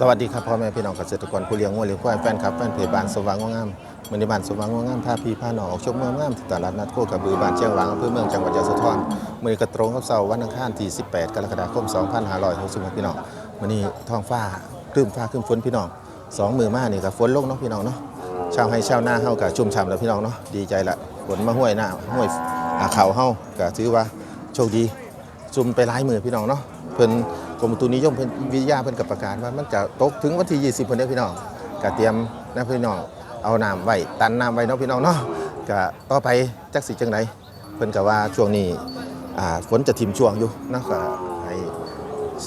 สวัสดีครับพ่อแม่พี่น้องเกษตรกรผู้เลี้ยงวัวเลี้ยงควายแฟนคลับแฟนเพจบ้านสว่างงามมือในบ้านสว่างงามพาพี่พาหนองออกชมเมืองงามตลาดนัดโคกระบือบ้านเชียงหวางอำเภอเมืองจังหวัดยะโสธรมือกระตรงกับเสาร์วันอังคารที่ 18 กรกฎาคม 2566พี่น้องวันนี้ท้องฟ้าครึ้มฟ้าครึ้มฝนพี่น้องสองมือมานี่กับฝนลงเนาะพี่น้องเนาะชาวให้ชาวนาเฮากับชุ่มฉ่ำแล้วพี่น้องเนาะดีใจละฝนมาห้วยหน้าห้วยอาเขาเฮาก็ถือว่าโชคดีซุ่มไปหลายมือพี่น้องเนาะเพิ่น กรมอุตุนิยมวิทยาเพิ่นกับประกาศว่ามันจะตกถึงวันที่ 20เพิ่นเด้อพี่น้องก็เตรียมนะพี่น้องเอาน้ำไว้ตันน้ำไว้เนาะพี่น้องเนาะก็ต่อไปจักสิจังไดเพิ่นก็ว่าช่วงนี้อ่าฝนจะถิ่มช่วงอยู่นะก็ให้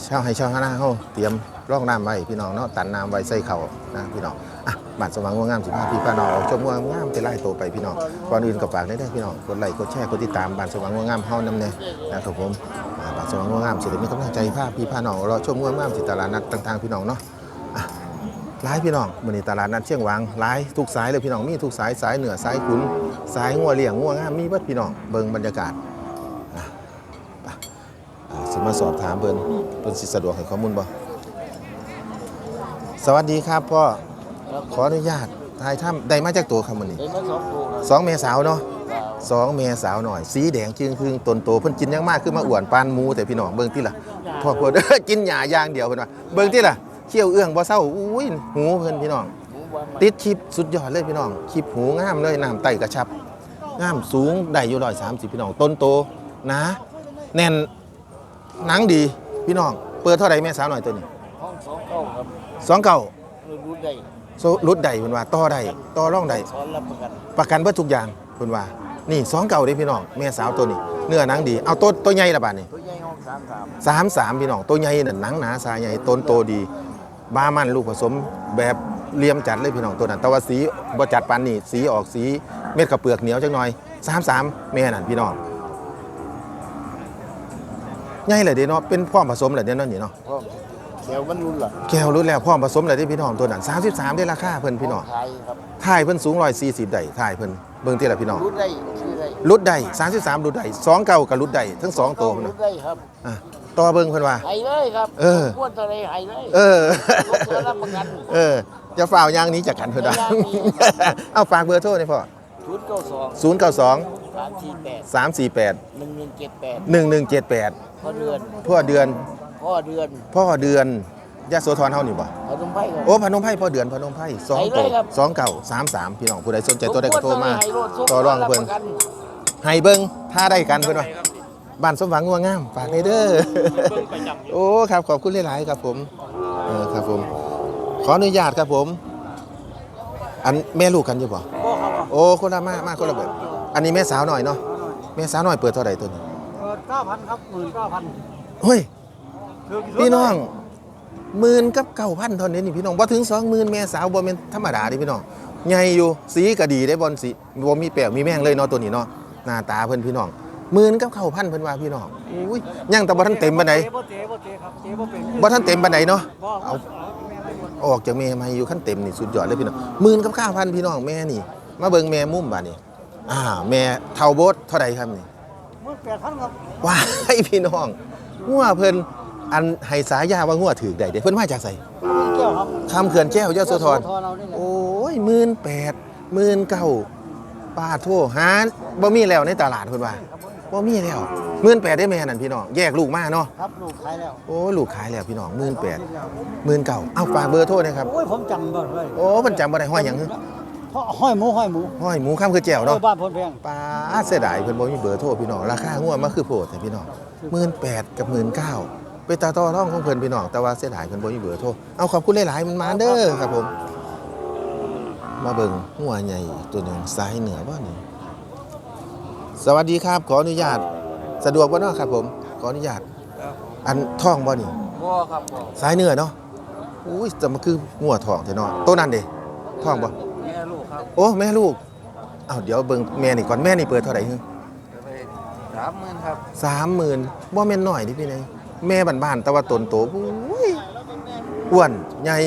ชาวให้ชาวนาเฮาเตรียมร่องน้ำไว้พี่น้องเนาะตันน้ำไว้ใส่เขานะพี่น้องอะบานสว่างงวงามสิพาพี่พาน้องชมงงามไปไล่โตไปพี่น้องก่อนอื่นก็ฝากได้ได้พี่น้องกดไลค์กดแชร์กดติดตามบานสว่างงวงามเฮานำแน่นะครับผม สว่างงวงามสิได้มีกำลังใจพาพี่พาน้องรอชมงวงามที่ตลาดนัดต่างๆพี่น้องเนาะอะหลายพี่น้องมื้อนี้ตลาดนัดเชียงหวางหลายทุกสายเลยพี่น้องมีทุกสายสายเหนือสายขุนสายงัวเลี้ยงงัวงามมีเบิดพี่น้องเบิ่งบรรยากาศอะไปอ่าสิมาสอบถามเพิ่นเพิ่นสิสะดวกให้ข้อมูลบ่สวัสดีครับพ่อครับขออนุญาตถ่ายถ้ำได้มาจากตัวครับมื้อนี้เป็นมาสองตัวครับสองเมษาวเนาะครับ สองเมษาวหน่อย สีแดงจึงคืงตนโตเพิ่นกินยังมากขึ้นมาอ้วนปานหมูแต่พี่น้องเบิ่งที่ล่ะพ่อพ่อเด้อกินหญ้าอย่างเดียวเพิ่นว่าเบิ่งที่ล่ะเขี้ยวเอื้องบ่เศร้าอุ้ยหูเพิ่นพี่น้องหมูบ้านมันติดคลิปสุดยอดเลยพี่น้องคลิปหูงามเลยน้ำไตกระชับงามสูงได้อยู่130พี่น้องต้นโตหนะ แน่นหนังดีพี่น้อง เปิดเท่าไหร่แม่สาวหน่อยตัวนี้ห้องสองเก้าครับสองเก่ารู้ได้โซรุดใดเพิ่นว่าต่อได้ต่อร่องใดสอนรับประกันประกันเบิดทุกอย่างเพิ่นว่า นี่สองเก่าเด้พี่น้องแม่สาวตัวนี้ เนื้อหนังดีเอาตัวตัวใหญ่ละบาดนี่ตัวใหญ่ห้องสามสามสามสามพี่น้องตัวใหญ่น่ะหนังหนาสายใหญ่ต้นโตดีบามันลูกผสมแบบเลียมจัดเลยพี่น้องตัวนั้นแต่ว่าสีบ่จัดปานนี้สีออกสีเม็ดกับเปลือกเหนียวจังหน่อยสามสามแม่นั่นพี่น้องใหญ่เลยเด้เนาะเป็นพร้อมผสมเลยเด้เนาะนี่เนาะพ่อแขวมันรุ่นล่ะแก้วรู้แล้วพร้อมผสมเลยเด้พี่น้องตัวนั้น33ได้ราคาเพิ่นพี่น้องขายครับถ่ายเพิ่นสูง140ได้ถ่ายเพิ่น เบิ่งที่ละพี่น้องรู้ได้ชื่อได้รุดได้33รุดได้2เก่ากับรุดได้ทั้งสองตัวพุ่นรู้น่ะได้ครับอะต่อเบิ่งเพิ่นว่าไห้เลยครับเออม้วนตัวใดไห้เลยเออ รถตัวรับประกัน เออ จะฝ่าวยางนี้จากกันเพิ่นว่าย่างนี้เอาฝากเบอร์โทรหน่อยพ่อชุดเก้าสอง092 สามสี่แปด348 หนึ่งหนึ่งเจ็ดแปด1178 พ่อเดือนพ่อเดือนพ่อเดือนพ่อเดือน ยะโสธรเฮานี่บ่เอาตรงไผ่ครับโอ้พนมไพรพ่อเดือนพนมไพรสองไปเก่าเลยครับ สองเก่าสามสามพี่น้องผู้ใดสนใจตัวใดก็โทรมาไห้รถซุปต่อรองเพิ่นบประกันให้เบิ่งถ้าได้กันเพิ่นว่าบ้านสมหวังงัวงามฝากเลยเด้อโอ้ครับขอบคุณหลายๆครับผมเออครับผม ขออนุญาตครับผม อันแม่ลูกกันอยู่บ่บ่ครับโอ้คนละมามาคนละแบบอันนี้แม่สาวหน่อยเนาะแม่สาวหน่อยเปิดเท่าไหร่ตัวนี้เปิดเก้าพันครับหมื่นเก้าพันเฮ้ยพี่น้อง หมื่นกับเก้าพันเท่านี้นี่พี่น้องบ่ถึงสองหมื่นแม่สาวบ่แม่นธรรมดาดิพี่น้องใหญ่อยู่สีก็ดีได้บอลสีบ่มีแปลกมีแม่งเลยเนาะตัวนี้เนาะหน้าตาเพิ่นพี่น้องหมื่นกับเก้าพันเพิ่นว่าพี่น้องอุ้ยยังแต่บ่ทันเต็มปานใดบ่เจ๊บ่เจ๊ครับเจ๊บ่เป็นบ่ทันเต็มปานใดเนาะบ่เอาเอาแม่ไม่หมดออกจากแม่มาอยู่ขั้นเต็มนี่สุดยอดเลยพี่น้องหมื่นกับเก้าพันพี่น้องแม่นี่ มาเบิ่งแม่มุมบาดนี่อ่าแม่เท่าโบสเท่าใดครับนี่หมื่นแปดพันครับว้ายพี่น้องงัวเพิ่น อันให้สายาว่างัวถือได้เด้เพิ่นมาจากไสแก้วครับคำเขื่อนแก้วยโสธรเรานี่แหละโอ้ยหมื่นแปดหมื่นเก้าป้าโทหาบ่มีแล้วในตลาดเพิ่นว่าบ่มีแล้วหมื่นแปดได้แม่นั่นพี่น้องแยกลูกมาเนาะครับลูกขายแล้วโอ้ยลูกขายแล้วพี่น้องหมื่นแปดหมื่นเก้าเอาฝากเบอร์โทรหนะครับโอ้ยผมจำบ่ได้โอ้เพิ่นจำบ่ได้ห้อยหยังเพราะห้อยหมูห้อยหมูห้อยหมูข้ามคือแจ่วเอเนาะอบ้านพลแพงป้าเสียดายเพิ่นบ่มีเบอร์โทรพี่น้องราคางัวมาคือโพดแต่พี่น้อง18,000กับ19,000 ไปตาต่อรองของเพิ่นพี่น้องแต่ว่าเสียดายเพิ่นบ่มีเบอร์โทรเอาขอบคุณหลายๆมันมาเด้อครับผม มาเบิ่งหัวใหญ่อีกตัวหนึงสายเหนือบ่นี่สวัสดีครับ ขออนุญาตสะดวกบ่เนาะครับผม ขออนุญาตอันท้องบ่นี่บ่ครับบ่สายเหนือเนาะอุ้ยจะมาคืองัวท้องแท้เนาะตัวนั้นเด้ท้องบ่แม่ลูกครับโอ้แม่ลูกอ้าวเดี๋ยวเบิ่งแม่นี่ก่อนแม่นี่เปิดเท่าไหร่ฮึสามหมื่นครับสามหมื่นบ่แม่นน้อยดิพี่นาย แม่บ้านๆแต่ว่าตนโตอุ้ยอ้วนใหญ่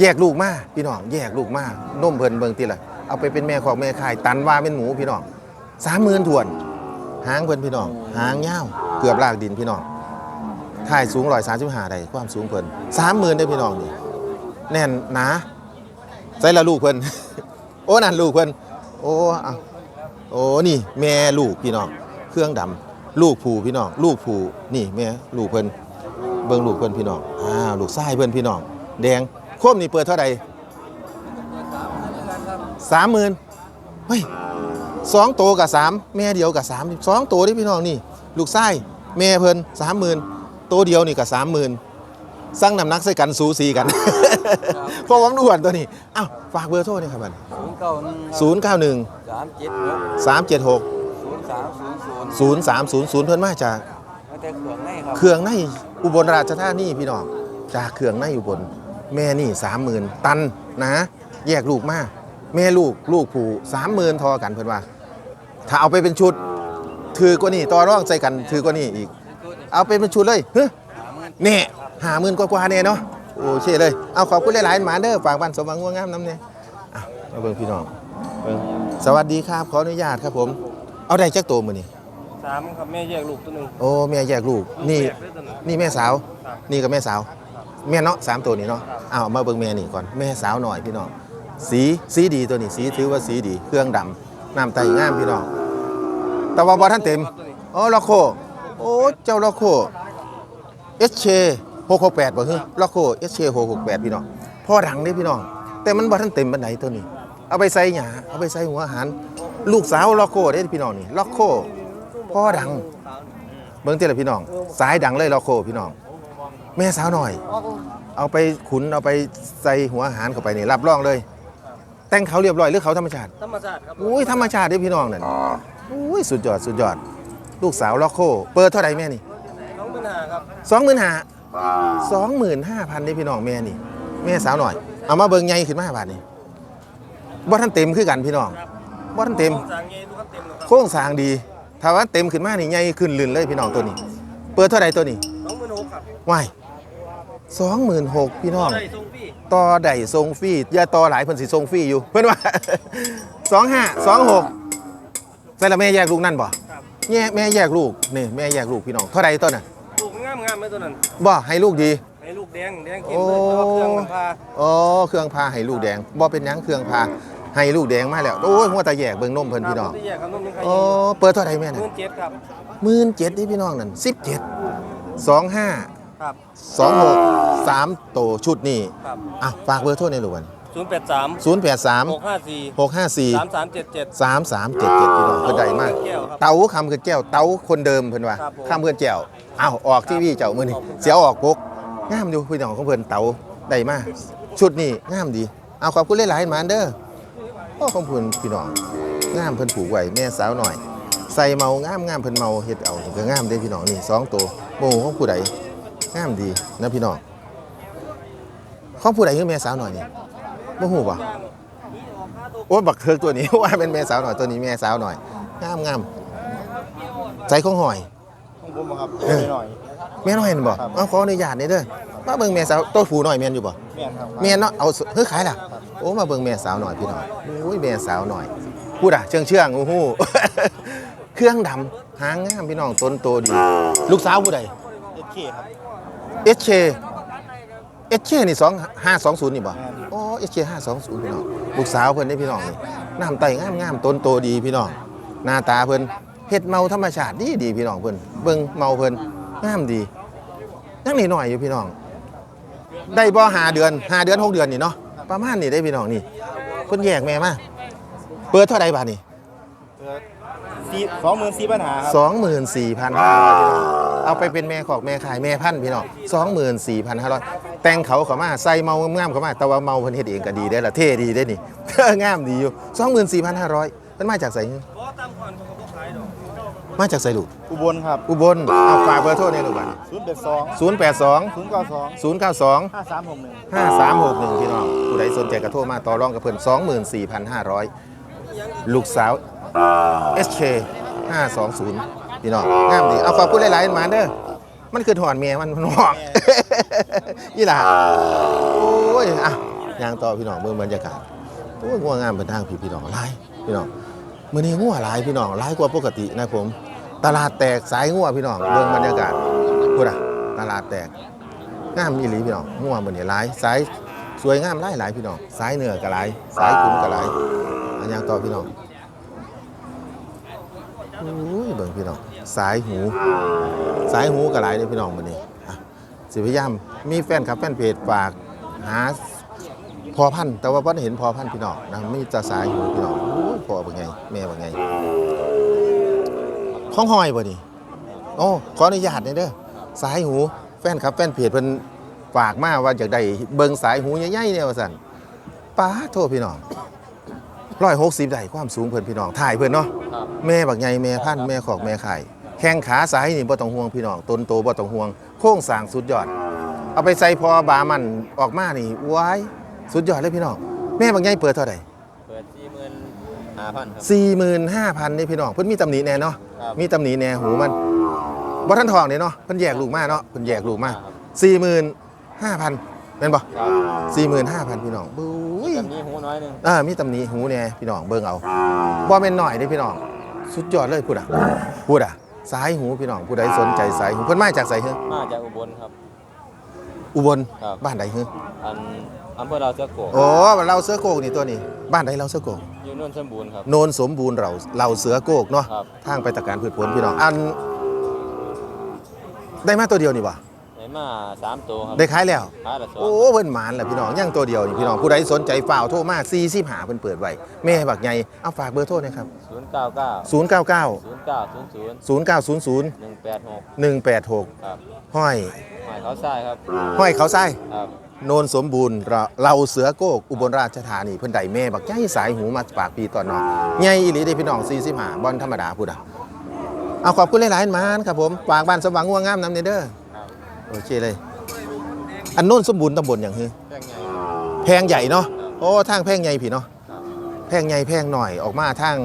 แยกลูกมาพี่น้องแยกลูกมานมเพิ่นเบิ่งติล่ะเอาไปเป็นแม่ของแม่ขายตันว่าเป็นหมูพี่น้องสามหมื่นถวน หางเพิ่นพี่น้อง หางยาวเกือบลากดินพี่น้องถ่ายสูงร้อยสามสิบห้าได้ความสูงเพิ่นสามหมื่นได้พี่น้องนี่แน่นหนาใส่ละลูกเพิ่นโอ้นั่นลูกเพิ่นโอ้เอาโอ้นี่แม่ลูกพี่น้องเครื่องดำ ลูกผูพี่น้องลูกผูนี่แม่ลูกเพิ่นเบิ่งลูกเพิ่นพี่น้องอ้าวลูกชายเพิ่นพี่น้องแดงโคมนี่เปิดเท่าไหร่สามหมื่นเฮ้ยสองโตวกับสามแม่เดียวกับสามสองโตวนี่พี่น้องนี่ ลูกชายแม่เพิ่นสามหมื่นตัวเดียวนี่กับสามหมื่นสร้างน้ำหนักใส่กันสูสีกันเพราะว่ามันอ้วนตัวนี้อ้าวฝากเบอร์โทรนี่ครับบัดศูนย์เก้าหนึ่งศูนย์เก้าหนึ่งสามเจ็ดหก สามเจ็ดหกศูนย์สามศูนย์ศูนย์ศูนย์สามศูนย์ศูนย์เพิ่นมาจากมาแต่เครื่องในครับเครื่องในอุบลราชธานีพี่น้องจากเครื่องในอุบลแม่นี่สามหมื่นตันนะ แยกลูกมาแม่ลูกลูกผูสามหมื่นทอกันเพิ่นว่า ถ้าเอาไปเป็นชุด ถือกว่านี่ต่อร่องใจกันถือกว่านี่อีก เอาไปเป็นชุดเลยเฮ้ยหาหมื่นนี่หาหมื่นกว่าๆเนี่ยเนาะโอเคเลย เอาขอบคุณหลายๆหมาเด้อฝากบ้านสมหวังง่วงงามน้ำเนี่ยอะมาเบิ่งพี่น้องเบิ่งสวัสดีครับ ขออนุญาตครับผม เอาได้จักโตวมือนี่สามครับแม่แยกลูกตัวหนึ่งโอ้แม่แยกลูกนี่ แยกด้วยตัวหนึ่ง นี่แม่สาว ครับนี่ก็แม่สาว แม่เนาะสามตัวนี้เนาะครับ เอามาเบิ่งแม่นี่ก่อนแม่สาวหน่อยพี่น้องสีสีดีตัวนี้สีถือว่าสีดี เครื่องดำน้ำไตงามพี่น้องแต่ว่าบอท่านเต็มตัวนี้อ๋อลอโค โอ้เจ้าลอโค SK 668บ่ฮึลอโค SK 668พี่น้องพ่อดังเด้พี่น้อง แต่มันบ่ทันเต็มบันไดตัวนี้ เอาไปใส่หยาเอาไปใส่หัวอาหาร ลูกสาวลอโคเด้พี่น้องนี่ลอโคพ่อดัง เบิ่งเจ้าละพี่น้อง สายดังเลยลอโคพี่น้อง แม่สาวหน่อย เอาไปขุนเอาไปใส่หัวอาหารเข้าไปนี่รับรองเลย แต่งเขาเรียบร้อยหรือเขาธรรมชาติ ธรรมชาติครับอุ้ยธรรมชาติเด้พี่น้องนั่นอุ้ยสุดยอดสุดยอด ลูกสาวล็อกโคเปิดเท่าไหร่แม่นี่น้องปัญหาครับสองหมื่นห้าสองหมื่นห้าพันเด้พี่น้องแม่นี่แม่สาวหน่อย เอามาเบิ่งใหญ่ขึ้นมาบาทนี่บ่ทันเต็มคือกันพี่น้อง บ่ทันเต็มสางเงี้ยทุกคนเต็มเลยครับโครงสร้างดีถ้าว่าเต็มขึ้นมานี่ใหญ่ขึ้นลื่นเลยพี่น้องตัวนี้ เปิดเท่าไหร่ตัวนี้น้องมือหกครับว้ายสองหมื่นหกพี่น้อง ได้ทรงพี่ต่อได้ทรงฟรีอย่าต่อหลายเพิ่นสิทรงฟรีอยู่ เพิ่นว่า สองห้าสองหกใส่ละแม่แยกลูกนั่นบ่ครับแย่แม่แยกลูกนี่แม่แยกลูกพี่น้องเท่าไรต้นน่ะลูกงามงามๆไหมตัวนั้นบ่ให้ลูกดี ให้ลูกแดงแดงกินเลยแต่ว่าเครื่องมันพาอ๋อเครื่องพาให้ลูกแดงบ่เป็นหยังเครื่องพา ให้ลูกแดงมาแล้ว โอ้ยหัวตาแยกเบิ่งนมเพิ่นพี่น้องที่แยกกับนุ่มยังใครอ๋อ เปิดเท่าไรแม่หน่ะมื่นเจ็ดครับ หมื่นเจ็ดนี่พี่น้องนั่นสิบเจ็ดสองห้าครับสองหกสามโตชุดนี่ครับอะฝากเบอร์โทรในอยลูกวันศูนย์แปดสามศูนย์แปดสามหกห้าสี่หกห้าสี่สามสามเจ็ดเจ็ด สามสามเจ็ดเจ็ดพี่น้องเพิ่นได้มากแก้วครับเต๋าคำคือแก้วเต๋าคนเดิมเพิ่นว่าครับผมข้ามเพื่อนแก้วอ้าวออกทีวีเจ้ามือนี่ขอบคุณครับเสียวออกปกงามอยู่พี่น้องของเพิ่นเต๋าได้มากชุดนี้งามดีเอาขอบคุณหลายๆหมานเด้อ โอ้ของเพิ่นพี่น้องงามเพิ่นผูกไว้แม่สาวหน่อย ใส่เมางามงามเพิ่นเมาเฮ็ดเอานี่ก็งามเด้พี่น้องนี่สองตัวโมของผู้ใดงามดีนะพี่น้องของผู้ใดคือแม่สาวหน่อยนี่บ่ฮู้ป่ะโอ้ยบักเทิกตัวนี้ว่าเป็นแม่สาวหน่อยตัวนี้แม่สาวหน่อยงามงามใจของหอยของผมครับเออหน่อยแม่น้อยเห็นบ่ครับเอาขออนุญาตนี่เด้อมาเบิ่งแม่สาวตัวผูหน่อยแม่นอยู่บ่แม่นครับแม่นเนาะเอาเฮ้ยขายล่ะ โอ้มาเบิ่งแม่สาวหน่อยพี่น้องโอ้ยแม่สาวหน่อยพูดอะเชื่องเชื่องๆอู้หู้เครื่องดำหางงามพี่น้องต้นโตดี ลูกสาวผู้ใดเอเคครับ SK SK นี่2520นี่บ่แม่นโอ้ SK 520พี่น้องลูกสาวเพิ่นนี่พี่น้องนี่น้ำไตงามงามๆต้นโตดีพี่น้องหน้าตาเพิ่นเฮ็ดเมาธรรมชาติดีดีพี่น้องเพิ่นเบิ่งเมาเพิ่นงามดียังนิดหน่อยอยู่พี่น้อง ได้บ่หาเดือนหาเดือนหกเดือนนี่เนาะ ประมาณนี้ได้พี่น้องนี่เพิ่นแยกแม่มาเปิดเท่าใดบาทนี่สี่สองหมื่นสี่ปัญหาครับสองหมื่นสี่พันห้าเอาไปเป็นแม่ขอกแม่ขายแม่พันธุ์พี่น้องสองหมื่นสี่พันห้าร้อยแต่งเขาเขามาใส่เมางามเขามาแต่ว่าเมาเพิ่นเฮ็ดเองก็ดีได้อละเท่ดีได้อนี่งามดีอยู่สองหมื่นสี่พันห้าร้อยมันมาจากไสเพราะตามก่อนผ มก็ขายดอกมาจากไสลูกอุบลครับอุบลเอาฝากเบอร์โทรเนี่ยลูกบ้านศูนย์แปดสองศูนย์แปดสองศูนย์เก้าสองศูนย์เก้าสองห้าสามหกหนึ่งห้าสามหกหนึ่งพี่น้องผู้ใดสนใจกระโทรมาต่อรองกับเพิ่นสองหมื่นสี่พันห้าร้อยลูกสาว SK 520พี่น้องงามดีเอาขอบคุณหลายๆมาเด้อมันคือถอนเมียมันมันหอกยี่หล่าโอ้ยอะยางต่อพี่น้องเมืองบรรยากาศโอ้ยงัวงามเป็นทางพี่พี่น้องหลายพี่น้องมื้อนี้งัวหลายพี่น้องหลายกว่าปกตินะผม ตลาดแตกสายงัวพี่น้องเมืองบรรยากาศพูดอะตลาดแตกงามอีหลีพี่น้องงัวมื้อนี้หลายสายสวยงามหลายหลายพี่น้องสายเหนือก็หลายสายขุนก็หลายอันยังต่อพี่น้องโอ้ยเบิ่งพี่น้องสายหู สายหูก็หลายเด้อพี่น้องมื้อนี้อะสิพยายามมีแฟนครับแฟนเพจฝากหาพอพันธุ์แต่ว่าบ่ได้เห็นพอพันธุ์พี่น้องนะมีแต่สายหูพี่น้องโอ้ยพ่อบ่ไงแม่บ่ไง ของหอยบ่นี่โอ้ขออนุญาตหน่อยเด้อสายหูแฟนครับแฟนเพจเพิ่นฝากมาว่าอยากได้เบิ่งสายหูใหญ่ๆเนี่ยว่าซั่นป้าโทษพี่น้อง160ได้ความสูงเพิ่นพี่น้องถ่ายเพิ่นเนาะแม่บักใหญ่แม่พันธุ์แม่ขอกแม่ไข่แข้งขาซ้ายนี่บ่ต้องห่วงพี่น้องต้นโตบ่ต้องห่วง โค้งสร้างสุดยอด เอาไปใส่พอบามันออกมานี่ว้ายสุดยอดเลยพี่น้องแม่บักใหญ่เปิดเท่าไหร่ ห้าพันครับ 45,000นี่พี่น้องเพิ่นมีตำหนิแน่เนาะครับมีตำหนิแน่หูมันบ่ทันทองนี่เนาะเพิ่นแยกลูกมาเนาะเพิ่นแยกลูกมาครับ 45,000แม่นบ่ครับ45,000พี่น้องบุ้ยจำนี้หูน้อยหนึ่งอ่ามีตำหนิหูแน่พี่น้องเบิ่งเอาบ่แม่นน้อยเด้พี่น้องสุดยอดเลยพูดอะพูดอะสายหูพี่น้องผู้ใดสนใจสายหูเพิ่นมาจากไสเฮ้มาจากอุบลครับ อุบลครับ บ้านใดเฮ้อัน อำเภอเราเสือโกกโอ้เราเสือโกกนี่ตัวนี้ บ้านใดเราเสือโกกอยู่นนทสมบูรณ์ครับ โนนสมบูรณ์เราเราเสือโกกเนาะครับ ทางไปตะการพืชผลพี่น้องอัน ได้มาตัวเดียวนี่บ่ไหนมาสามตัวครับได้ขายแล้ว ขายละสองโอ้เพิ่นหมานแหละพี่น้องยังตัวเดียวนี่พี่น้องผู้ใดสนใจฝ่าวโทรมา45เพิ่นเปิดไว้แม่บักใหญ่เอาฝากเบอร์โทรหนะครับศูนย์เก้าเก้าศูนย์099เก้าศูนย์ศูนย์0900 หนึ่งแปดหก186 ครับห้อยหมายเขาทรายครับห้อยเขาไส้ครับ โนนสมบูรณ์เราเราเสือโกกอุบลราชธานีเพิ่นได้แม่บักใหญ่สายหูมาปากปีตอนน้องใหญ่อีหลีเด้พี่น้อง45บ่อนธรรมดาพูดอะเอาขอบคุณหลายๆมานครับผมฝากบ้านสว่างง่วงงามนำเนเด้อโอเคเลย อันโน้นสมบูรณ์ตำบลอย่างฮือแจ้งไงแพงใหญ่เนาะโอ้ทางแพงใหญ่พี่เนาะแพงใหญ่แพงหน่อยออกมาทาง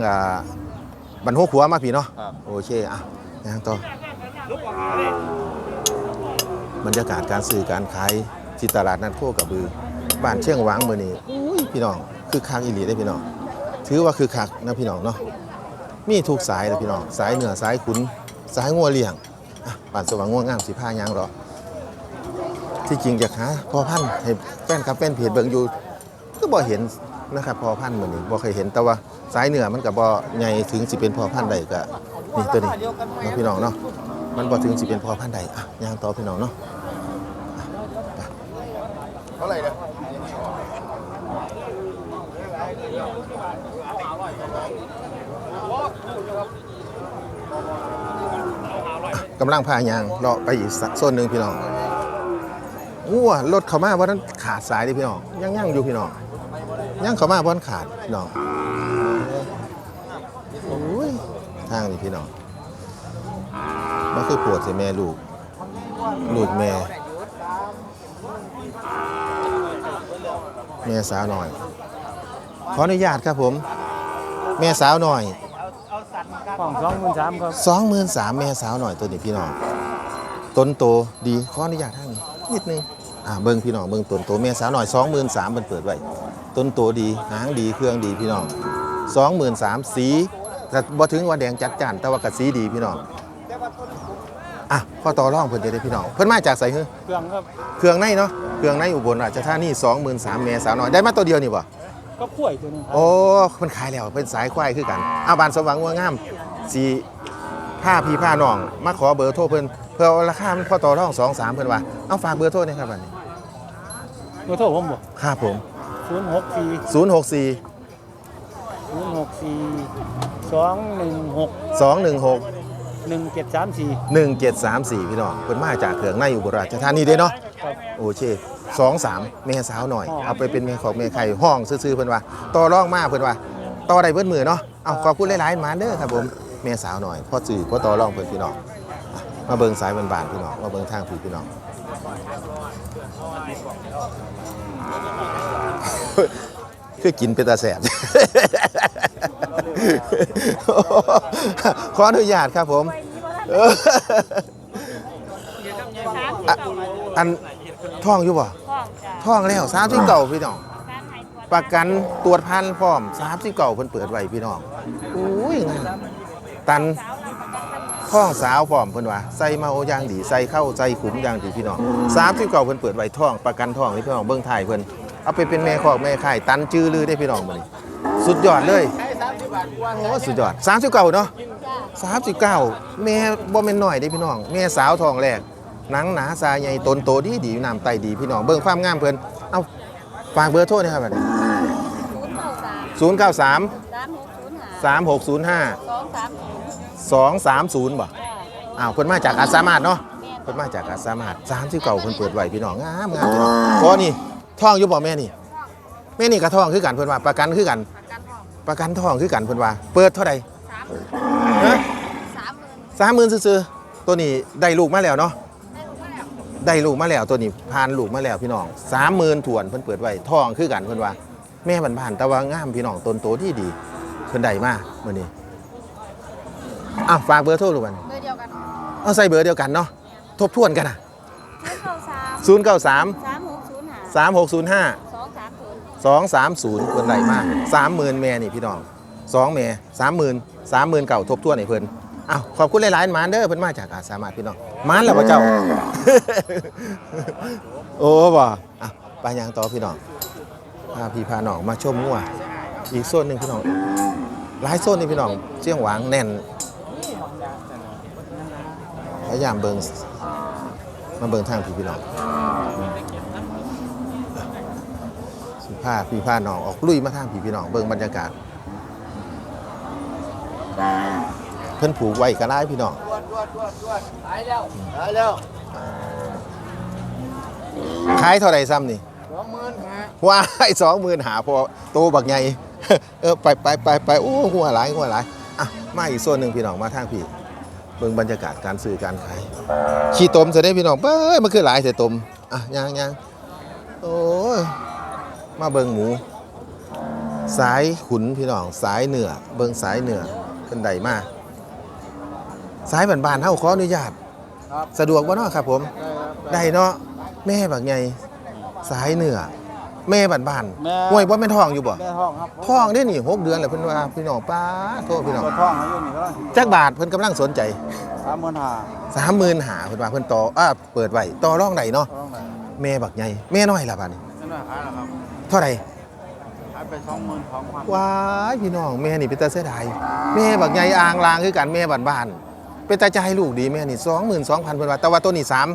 บรรทุกหัวมาพี่เนาะโอเคอะยังต่อบรรยากาศการซื้อการขาย ที่ตลาดนัดโคกระบือบ้านเชียงหวางมือนี้อุ้ยพี่น้องคือคักอีหลีได้พี่น้อง ถือว่าคือคักนะพี่น้องเนาะมีทุกสายเลยพี่น้องสายเหนือสายขุนสายงัวเลี้ยงอะบ้านสว่างงัวงงามสิผ้ายางหรอที่จริงอยากหาพอพันให้แฟนครับแฟนเพจเบิ่งอยู่ก็บ่เห็นนะครับพอพันธุ์มื้อนนี้บ่เคยเห็นแต่ว่าสายเหนือมันก็บ่ใหญ่ถึงสิเป็นพอพันใดก็นี่ตัวนี้นะพี่น้องเนาะมันบ่ถึงสิเป็นพอพันใดอะย่างต่อพี่น้องเนาะ ท่าไหร่เนี่ยกำลังพายางเลาะไปอีกสักโซนหนึ่งพี่น้องอู้ว่ารถเขามาว่านั้นขาดสายดิพี่น้องยังยังอยู่พี่น้องยังเขามาว่านั้นขาดพี่น้องโอ้ยทางนี่พี่น้องมันคือปวดใส่แม่ลูก ลูกแม่ แม่สาวหน่อย ขออนุญาตครับผม แม่สาวหน่อยของสองหมื่นสามครับสองหมื่นสามแม่สาวหน่อยตัวนี้พี่น้องต้นโตดีขออนุญาตท่านนิดนึงอ่าเบิ้งพี่น้องเบิ้งต้นโตแม่สาวหน่อยสองหมื่นสามมันเปิดไว้ต้นโตดีหางดีเครื่องดีพี่น้องสองหมื่นสามสีแต่บ่ถึงว่าแดงจัดจ้านแต่ว่ากับสีดีพี่น้อง อะพ่อต่อร่องเพิ่นจะได้พี่น้องเพิ่นมาจากไสเฮ้เครื่องครับเครื่องในเนาะเครื่องในอุบลราชธานีสองหมื่นสามแม่สาวหน่อยได้มาตัวเดียวนี่บ่ก็กล้วยตัวหนึงครับโอ้มันขายแล้วเป็นสายควายคือกันอาบานสว่างงัวงามสีผ้าพี่ผ้าน้อง มาขอเบอร์โทรเพิ่นเพื่อเอาราคามันพอต่อรองสองสามเพิ่นว่าเอาฝากเบอร์โทรหนะครับบัดนี้ตัวโทษผมบ่ครับผมศูนย์หกสี่064ศูนย์หกสี่สองหนึ่งหก216หนึ่ง เจ็ดสามสี่1734 พี่น้องเพิ่นมาจากเครื่องในอุบลราชธานีเด้เนาะครับโอเคสองสามแม่สาวหน่อย เอาไปเป็นแม่ของแม่ไข่ห้องซื่อๆเพิ่นว่าต่อรองมาเพิ่นว่าต่อได้เบิดมือเนาะเอาขอบคุณหลายๆหมาเด้อครับผมแม่สาวหน่อยพ่อสื่อพ่อต่อรองเพิ่นพี่น้องอะมาเบิ่งสายบานๆพี่น้องมาเบิ่งทางพี่พี่น้อง คือกินเป็นตาแสบ ขออนุญาตครับผมเอออะอันท่องอยู่บ่ท้องจ้ะท่องแล้วสามสิบเก่าพี่น้อง การหายตัวประกันตรวจพันพร้อมสามสิบเก่าเพิ่นเปิดไว้พี่น้องอุ้ยงามตันท้องสาวพร้อมเพิ่นว่าใส่เมาอย่างดีใส่เข้าใส่ขุมอย่างดีพี่น้อง39เพิ่นเปิดไว้ท้องประกันท้องนี่พี่น้องเบิ่งถ่ายเพิ่นเอาไปเป็นแม่คอกแม่ข่ายตันจื้อลือได้พี่น้องมื้อนี้สุดยอดเลย โอ้สุดยอด39เนาะ39แม่บ่แม่นน้อยเด้พี่น้อง แม่สาวท้องแรกหนังหนาสายใหญ่ตนโตดีดีน้ำไตดีพี่น้องเบิ่งความงามเพิ่นเอาฝากเบอร์โทรหนะครับบัดนี้ศูนย์เก้าสาม093สามหกศูนย์ห้า3605สองสามศูนย์230บ่จ้าอ้าวเพิ่นมาจากอาสามารถเนาะแม่นเพิ่นมาจากอาสามารถสามสิบเก่าเพิ่นเปิดไว้พี่น้องงามงามพี่น้องพอนี่ท่องอยู่บ่แม่นี่แม่นี่ก็ท่องคือกันเพิ่นว่าประกันคือกัน ประกันทองประกันท่องคือกันเพิ่นว่า เปิดเท่าใดสามหมื่นฮะสามหมื่น30,000ซื่อๆตัวนี้ได้ลูกมาแล้วเนาะได้ลูกมาแล้วได้ลูกมาแล้วตัวนี้ผ่านลูกมาแล้วพี่น้อง30,000ถวนเพิ่นเปิดไว้ท่องคือกันเพิ่นว่า แม่บ้านๆแต่ว่างามพี่น้องต้นโตที่ดีเพิ่นได้มามื้อนี้อ้าวฝากเบอร์โทรลูกมันเบอร์เดียวกันเอาใส่เบอร์เดียวกันเนาะทบทวนกันน่ะศูนย์เก้าสาม093 สามหกศูนย์ห้า360 สองสามศูนย์230เพิ่นได้มาก30,000แม่นี่พี่น้องสองแม่30,000 30,000เก่าทบทวนให้เพิ่นอ้าวขอบคุณหลายๆหมานเด้อเพิ่นมาจากอาสามารถพี่น้องหมานแล้วบ่เจ้า โอ้บ่อะไปยังต่อพี่น้องพาพี่พาน้องมาชมงัวอีกโซนหนึงพี่น้องหลายโซนนี่พี่น้องเชียงหวางแน่นพยายามเบิ่งมาเบิ่งทางพี่พี่น้อง สิพาพี่พาน้องออกลุยมาทางพี่พี่น้องเบิ่งบรรยากาศ เพิ่นผูกไว้ก็ได้พี่น้องขายเท่าไรซ้ำนี่ว้ายสองหมื่นหาพอโตบักใหญ่เออไปไปไปไปโอ้หัวหลายหัวหลายอะมาอีกส่วนหนึ่งพี่น้องมาทางพี่เบิ่งบรรยากาศการซื้อการขายขี้ตมจะได้พี่น้องเบ้ยมันคือหลายแต่ตมอะย่างย่างโอ้ย มาเบิงหมู สายขุนพี่น้องสายเหนือเบิงสายเหนือเป็นใดมาสายบ้านๆเฮาขออนุญาตครับสะดวกบ่เนาะครับผม ได้เนาะแม่บักไงสายเหนือแม่บ้านแม่ๆห่วยบ่แม่นท้องอยู่บ่ได้ห้องครับท้องได้นี่หกเดือนแล้วเพิ่นว่าพี่น้องป้าโทษพี่น้องเปิดห้องให้อยู่นี่ก็จักบาทเพิ่นกำลังสนใจสามหมื่นห้า30,000หาเพิ่นว่าเพิ่นต่ออ่าเปิดไว้ต่อรองได้เนาะต้องไหนแม่บักไงแม่น้อยล่ะบัดนี้นั่ นน่ะขายแล้วครับเท่าไหร่ขายไปสองหมื่นสองพันว้ายพี่น้องแม่นี่เป็นตาเสียดายแม่บักใหญ่อ่างลางคือกันแม่บ้านบ้านๆเป็นตาใจายลูกดีแม่นี่สองหมื่นสองพันเพิ่นว่าแต่ว่าตัวนี้สาม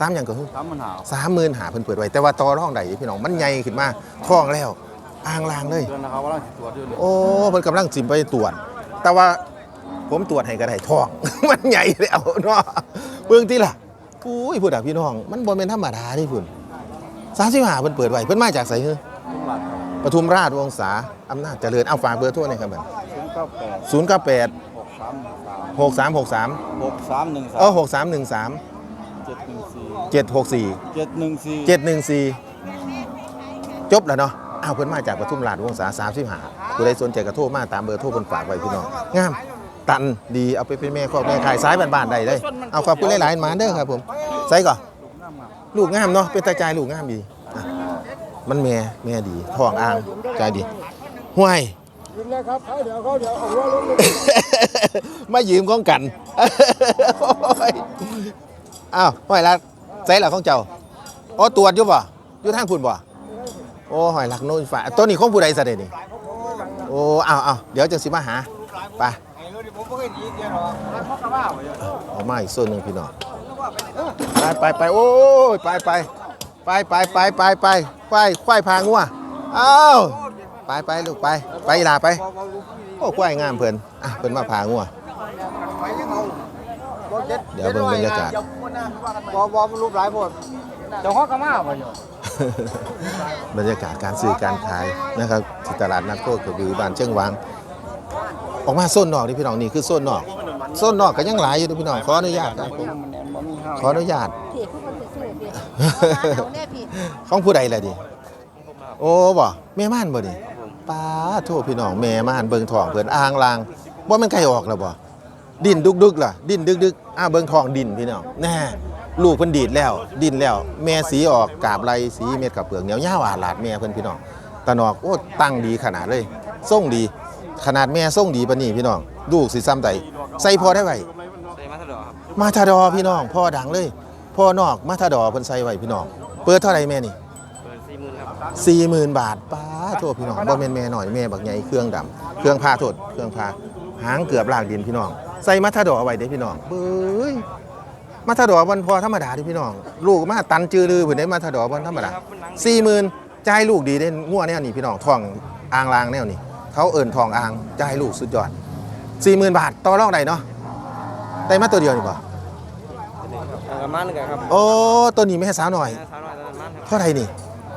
สามอย่างก็คือสามหมื่นห้าสามหมื่นหาเพิ่นเปิดไว้แต่ว่าต่อร่องใดพี่น้องมันใหญ่ขึ้นมาท้องแล้วอ่างลางเลยเดือนนะครับว่าเราสิตรวจอยู่เลยโอ้เพิ่นกำลังสิไปตรวจแต่ว่าผมตรวจให้ก็ได้ท้อง มันใหญ่แล้วเนาะเบิ่งที่ล่ะอุ้ยพูดอะพี่น้อง มันบ่แม่นธรรมดาเดิพุ่น35เพิ่นเปิดไว้เพิ่นมาจากไสฮือทุกหลักครับ ปทุมราชวงศาอำนาจเจริญเอาฝากเบอร์โทรหน่อยครับบัดศูนย์เก้าแปด098หกสามหนึ่งสามหกสามหกสามหกสามหนึ่งสามเออหกสามหนึ่งสามเจ็ดหนึ่งสี่เจ็ดหกสี่เจ็ดหนึ่งสี่เจ็ดหนึ่งสี่จบแล้วเนาะอ้าวเพิ่นมาจากปทุมราชวงศาสามสิบห้าผู้ใดสนใจกระโทรมาตามเบอร์โทรเพิ่นฝากไว้พี่น้องงามตันดีเอาไปเป็นแม่ครอบแม่ขายซ้ายบ้านๆได้เลยเอาขอบคุณหลายๆหมาเด้อครับผมใส่ก่อนลูกงามเนาะเป็นตาใจายลูกงามดีอะ มันแม่แม่ดีท้องอ่างใจดีห่วยยินเลยครับเขาเดี๋ยวเขาเดี๋ยวเอาหัวลงมายืมของกันโอ้ยอ้าวหอยลักใส่หลักของเจ้าอ๋อตรวจอยู่บ่อยู่ทางพุ่นบ่โอ้หอยลักโน้นฝ่าตัวนี้ของผู้ใดซะเด้นี่โอ้อ้าวอ้าวเดี๋ยวจังสิมาหาไปไอ้เรื่องนี้ผมไม่เคยดีเดียวหรอกแล้วเขากระว่าไปเลยเอามาอีกส่วนหนึ่งพี่น้องไปไปไปโอ้ยไปไป ไปไปไปไปไปควายควายพางัวอ้าวไปไปลูกไปไปอีหลาไปโอ้ควายงามเพิ่นอะเพิ่นมาพางัวเดี๋ยวเบิ่งบรรยากาศบ่บ่มันรูปหลายหมดเจ้าฮอกกมาไปอยู่บรรยากาศการซื้อการขายนะครับที่ตลาดนัดโคกระบือบ้านเชียงหวาง ออกมาโซนนอกนี่พี่น้องนี่คือโซนนอกโซนนอกก็ยังหลายอยู่เด้อพี่น้องขออนุญาตครับขออนุญาต เขาคนซื้อพี่เอาเนี่ยพี่ของผู้ใดล่ะดิโอ้บ่แม่ม่านบ่ดิป้าโทษพี่น้องแม่ม่านเบิ่งท้องเพิ่นอ่างลางบ่แมันไกลออกแล้วบ่ดินดึกๆล่ะ ดินดึกๆอ้าเบิ่งท้องดินพี่น้องแน่ลูกเพิ่นดีดแล้ว ดินแล้ว แม่สีออกกาบไหลสีเม็ดกับเปลือกเหนียวยาวอาหลาดแม่เพิ่นพี่น้องตะนอกโอ้ตั้งดีขนาดเลยทรงดี ขนาดแม่ทรงดีปานนี้พี่น้องลูกสิซ้ำใดใส่พอได้ไว้ใส่มามาทาดอพี่น้องพ่อดังเลย พ่อนอกมาทาดอเพิ่นใส่ไว้พี่น้องเปิดเท่าไหร่แม่นี่เปิดสี่หมื่นครับสี่หมื่นบาทป้าโทษพี่น้องบ่แม่นแม่หน่อยแม่บักใหญ่เครื่องดำเครื่องพาโทษเครื่องพาหางเกือบลากดินพี่น้อง ใส่มาทาดอไว้เด้พี่น้องเบ้ยมาทาดอวันพอธรรมดาเด้พี่น้อง ลูกมาตันจือลือเพิ่นได้มาทาดอวันธรรมดาสี่หมื่นจ่ายลูกดีได้งัวแนวนี้พี่น้องทองอ่างลางแนวนี้เขาเอิ่นทองอ่างจ่ายลูกสุดยอดสี่หมื่นบาทต่อรองใดเนาะได้มาตัวเดียวนี่บ่อ่า กระมันกันครับโอ้ตัวนี้ไม่ให้สาวหน่อย สาวน้อยตอนนั้นครับเท่าไหร่นี่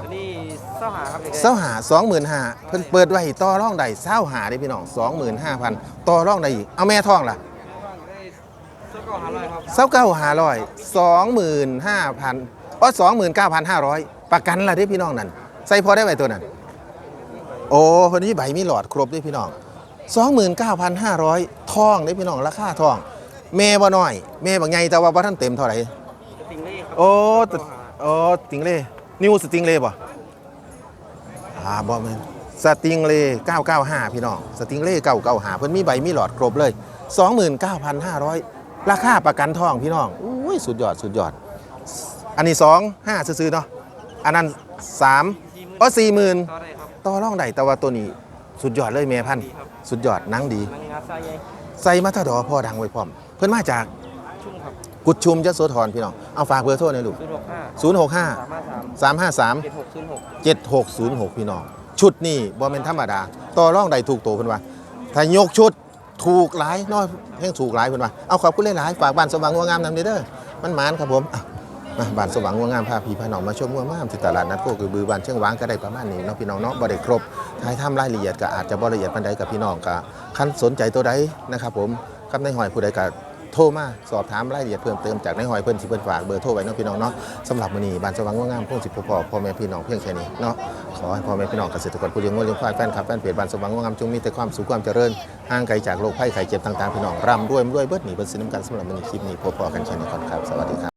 ตัวนี้เศร้าหาครับเด็กเศร้าหาสองหมื่นห้าเพิ่นเปิดไว้ต่อรองใดเศร้าหาได้พี่น้องสองหมื่นห้าพันต่อรองใดอีกเอาแม่ทองล่ะเสื้อเก่าหาร้อยครับเศร้าเก้าหาร้อยสองหมื่นห้าพันอ๋อสองหมื่นเก้าพันห้าร้อยประกันละได้พี่น้องนั่นใส่พอได้ไว้ตัวนั้น โอ้คนนี้ใบมีหลอดครบด้วยพี่น้อง 29,500ทองได้พี่น้องราคาทอง แม่บ่น้อยแม่บางใหญ่แต่ว่าบ่ทันเต็มเท่าไหร่สติงเล่ครับโอ้ตโอ้สติงเล่นิวสติงเล่บ่อ่าบ่แม่นสติงเล่995 พี่น้องสติงเล่995เพิ่นมีใบมีหลอดครบเลย 29,500 ราคาประกันทองพี่น้องอุ้ยสุดยอดสุดยอด อันนี้ 2 5ซื้อๆเนาะอันนั้น3อ๋อ40,000ต่อได้ครับต่อรองได้แต่ว่าตัวนี้สุดยอดเลยแม่พันธุ์ดีครับสุดยอดหนังดีนังงาไส้ใหญ่ใส่มาทาดอพ่อดังไว้พร้อม เพิ่นมาจากชุ่มครับกุดชุมยโสธรพี่น้องเอาฝากเบอร์โทรหน่อยลูกศูนย์หกห้า065สามห้าสาม353เจ็ดหกศูนย์หก 7606 พี่น้อง ชุดนี้บ่แม่นธรรมดา ต่อรองได้ถูกโตเพิ่นว่า ถ้ายกชุดถูกหลายน้อยแห่งถูกหลายเพิ่นว่า เอาขอบคุณหลายๆฝากบ้านสว่างงัวงามนำเด้อมันหมานครับผมอะมาบ้านสว่างงัวงามพาพี่พาน้องมาชมงัวงามที่ตลาดนัดโคกระบือบ้านเชียงหวางก็ได้ประมาณนี้เนาะพี่น้องเนาะบ่ได้ครบท้ายทำรายละเอียดก็อาจจะบ่ละเอียดปานใดกับพี่น้องก็คันสนใจตัวใดนะครับผม กับนายหอยผู้ใดก็โทรมาสอบถามรายละเอียดเพิ่มเติมจากนายหอยเพิ่นสิเพิ่นฝากเบอร์โทรไว้เนาะพี่น้องเนาะสำหรับมื้อนี้บ้านสว่างง่วงามคงสิพ่อๆพ่อแม่พี่น้องเพียงแค่นี้เนาะขอให้พ่อแม่พี่น้องเกษตรกรผู้เลี้ยงงัวเลี้ยงควายแฟนคลับแฟนเพจบ้านสว่างง่วงามจงมีแต่ความสุขความเจริญห่างไกลจากโรคภัยไข้เจ็บต่างๆพี่น้องร่ำรวยรวยเบิดหนีเบิดสินน้ำกันสำหรับมื้อนี้คลิปนี้พบๆกันแค่นี้ก่อนครับสวัสดีครับ